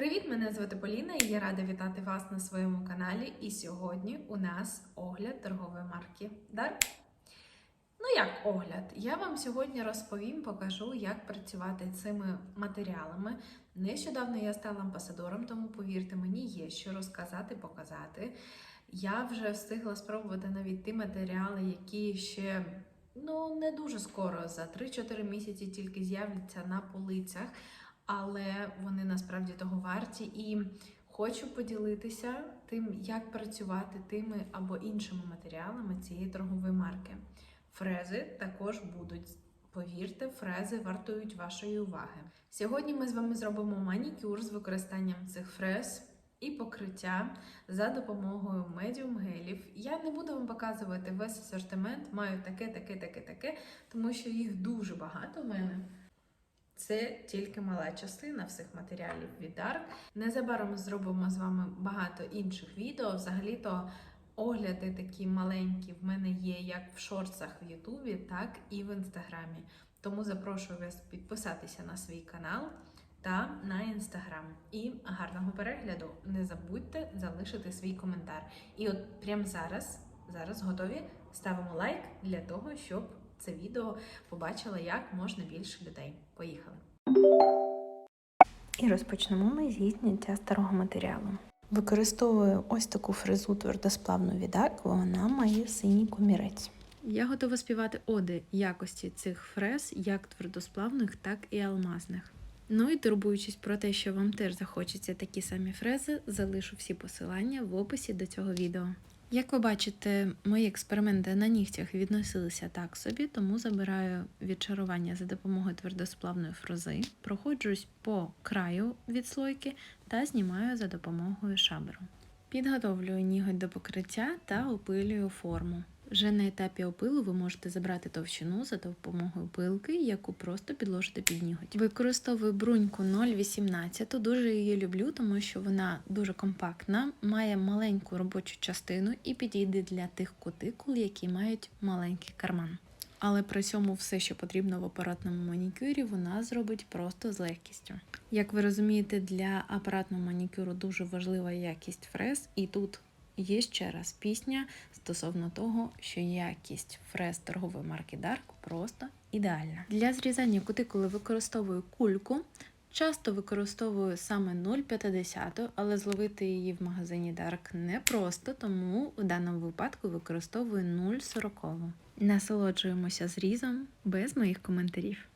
Привіт, мене звати Поліна і я рада вітати вас на своєму каналі. І сьогодні у нас огляд торгової марки Dark. Ну, як огляд? Я вам сьогодні розповім, покажу, як працювати цими матеріалами. Нещодавно я стала амбасадором, тому повірте мені, є що розказати, показати. Я вже встигла спробувати навіть ті матеріали, які ще ну, не дуже скоро, за 3-4 місяці тільки з'являться на полицях але вони насправді того варті. І хочу поділитися тим, як працювати тими або іншими матеріалами цієї торгової марки. Фрези також будуть. Повірте, фрези вартують вашої уваги. Сьогодні ми з вами зробимо манікюр з використанням цих фрез і покриття за допомогою медіум гелів. Я не буду вам показувати весь асортимент, маю таке, таке, таке, таке, тому що їх дуже багато в мене. Це тільки мала частина всіх матеріалів від Dark. Незабаром зробимо з вами багато інших відео. Взагалі-то огляди такі маленькі в мене є як в шорцах в Ютубі, так і в інстаграмі. Тому запрошую вас підписатися на свій канал та на інстаграм. І гарного перегляду! Не забудьте залишити свій коментар. І от прямо зараз, зараз готові ставимо лайк для того, щоб це відео побачила як можна більше людей. Поїхали! І розпочнемо ми зі зняття старого матеріалу. Використовую ось таку фрезу твердосплавну від вона має синій комірець. Я готова співати оди якості цих фрез, як твердосплавних, так і алмазних. Ну і турбуючись про те, що вам теж захочеться такі самі фрези, залишу всі посилання в описі до цього відео. Як ви бачите, мої експерименти на нігтях відносилися так собі, тому забираю відчарування за допомогою твердосплавної фрози, проходжусь по краю відслойки та знімаю за допомогою шаберу. Підготовлюю ніготь до покриття та опилюю форму. Вже на етапі опилу ви можете забрати товщину за допомогою пилки, яку просто підложите під ніготь. Використовую бруньку 0,18. Дуже її люблю, тому що вона дуже компактна, має маленьку робочу частину і підійде для тих кутикул, які мають маленький карман. Але при цьому все, що потрібно в апаратному манікюрі, вона зробить просто з легкістю. Як ви розумієте, для апаратного манікюру дуже важлива якість фрез, і тут Є ще раз пісня стосовно того, що якість фрез торгової марки Dark просто ідеальна. Для зрізання кутикули використовую кульку. Часто використовую саме 0,50, але зловити її в магазині Dark непросто, тому в даному випадку використовую 0,40. Насолоджуємося зрізом без моїх коментарів.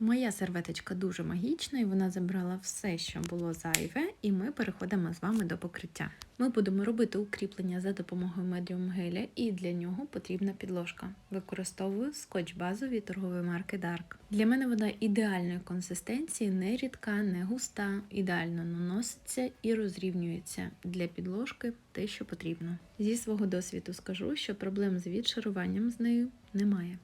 Моя серветочка дуже магічна, і вона забрала все, що було зайве, і ми переходимо з вами до покриття. Ми будемо робити укріплення за допомогою медіум геля, і для нього потрібна підложка. Використовую скотч базові торгової марки Dark. Для мене вона ідеальної консистенції, не рідка, не густа, ідеально наноситься і розрівнюється для підложки те, що потрібно. Зі свого досвіду скажу, що проблем з відшаруванням з нею немає.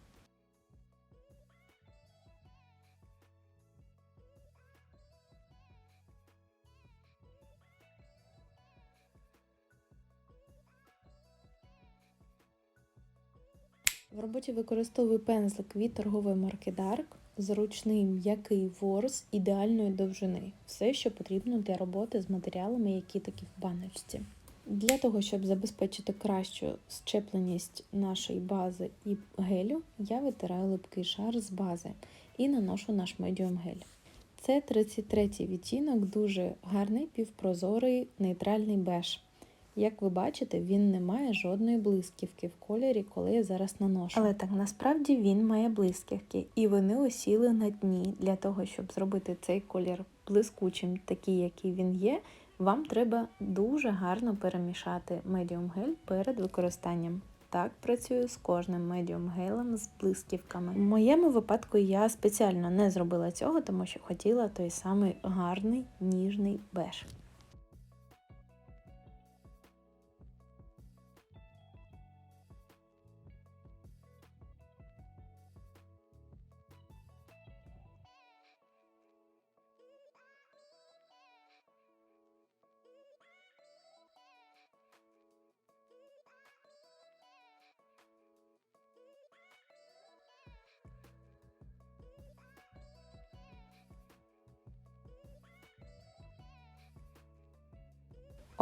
В роботі використовую пензлик від торгової марки Dark, зручний м'який ворс ідеальної довжини. Все, що потрібно для роботи з матеріалами, які такі в баночці. Для того, щоб забезпечити кращу щепленість нашої бази і гелю, я витираю липкий шар з бази і наношу наш медіум гель. Це 33 відтінок, дуже гарний, півпрозорий, нейтральний беж. Як ви бачите, він не має жодної блисківки в кольорі, коли я зараз наношу. Але так насправді він має блисківки, і вони осіли на дні. Для того, щоб зробити цей колір блискучим, такий, який він є, вам треба дуже гарно перемішати медіум гель перед використанням. Так працюю з кожним медіум гелем з блисківками. В моєму випадку я спеціально не зробила цього, тому що хотіла той самий гарний ніжний беж.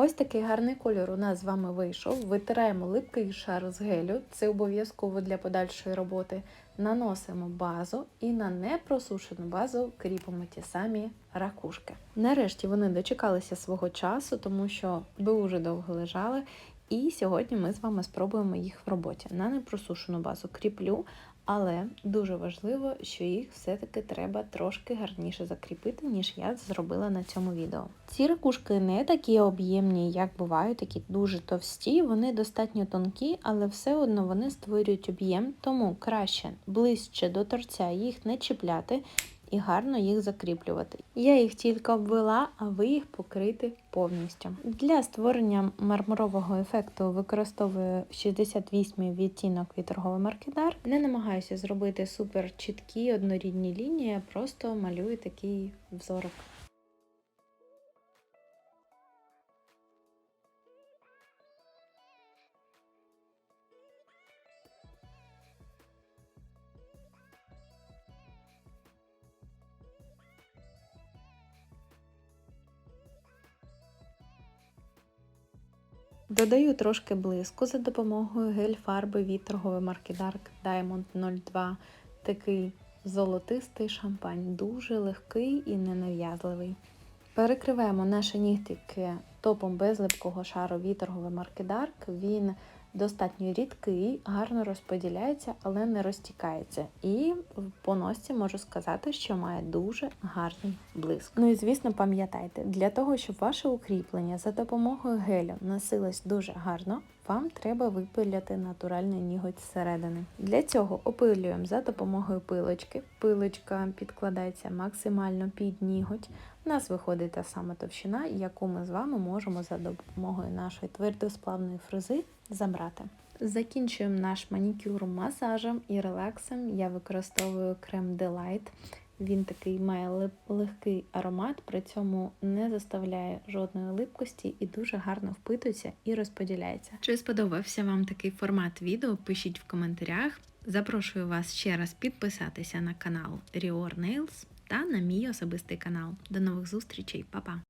Ось такий гарний кольор у нас з вами вийшов. Витираємо липкий шар з гелю, це обов'язково для подальшої роботи. Наносимо базу і на непросушену базу кріпимо ті самі ракушки. Нарешті вони дочекалися свого часу, тому що дуже довго лежали. І сьогодні ми з вами спробуємо їх в роботі. На непросушену базу кріплю, але дуже важливо, що їх все-таки треба трошки гарніше закріпити, ніж я зробила на цьому відео. Ці ракушки не такі об'ємні, як бувають, такі дуже товсті, вони достатньо тонкі, але все одно вони створюють об'єм, тому краще ближче до торця їх не чіпляти і гарно їх закріплювати. Я їх тільки обвела, а ви їх покрити повністю. Для створення мармурового ефекту використовую 68 відтінок від торговий марки Не намагаюся зробити супер чіткі однорідні лінії, просто малюю такий взорок. Додаю трошки блиску за допомогою гель-фарби від торгової марки Dark Diamond 02. Такий золотистий шампань, дуже легкий і ненав'язливий. Перекриваємо наші нігтики топом без липкого шару від торгової марки Dark. Він достатньо рідкий, гарно розподіляється, але не розтікається. І по носці можу сказати, що має дуже гарний блиск. Ну і звісно, пам'ятайте, для того, щоб ваше укріплення за допомогою гелю носилось дуже гарно, вам треба випиляти натуральний ніготь зсередини. Для цього опилюємо за допомогою пилочки. Пилочка підкладається максимально під ніготь. У нас виходить та сама товщина, яку ми з вами можемо за допомогою нашої твердосплавної фрези забрати. Закінчуємо наш манікюр масажем і релаксом. Я використовую крем Delight. Він такий має легкий аромат, при цьому не заставляє жодної липкості і дуже гарно впитується і розподіляється. Чи сподобався вам такий формат відео? Пишіть в коментарях. Запрошую вас ще раз підписатися на канал Rior Nails та на мій особистий канал. До нових зустрічей, Па-па!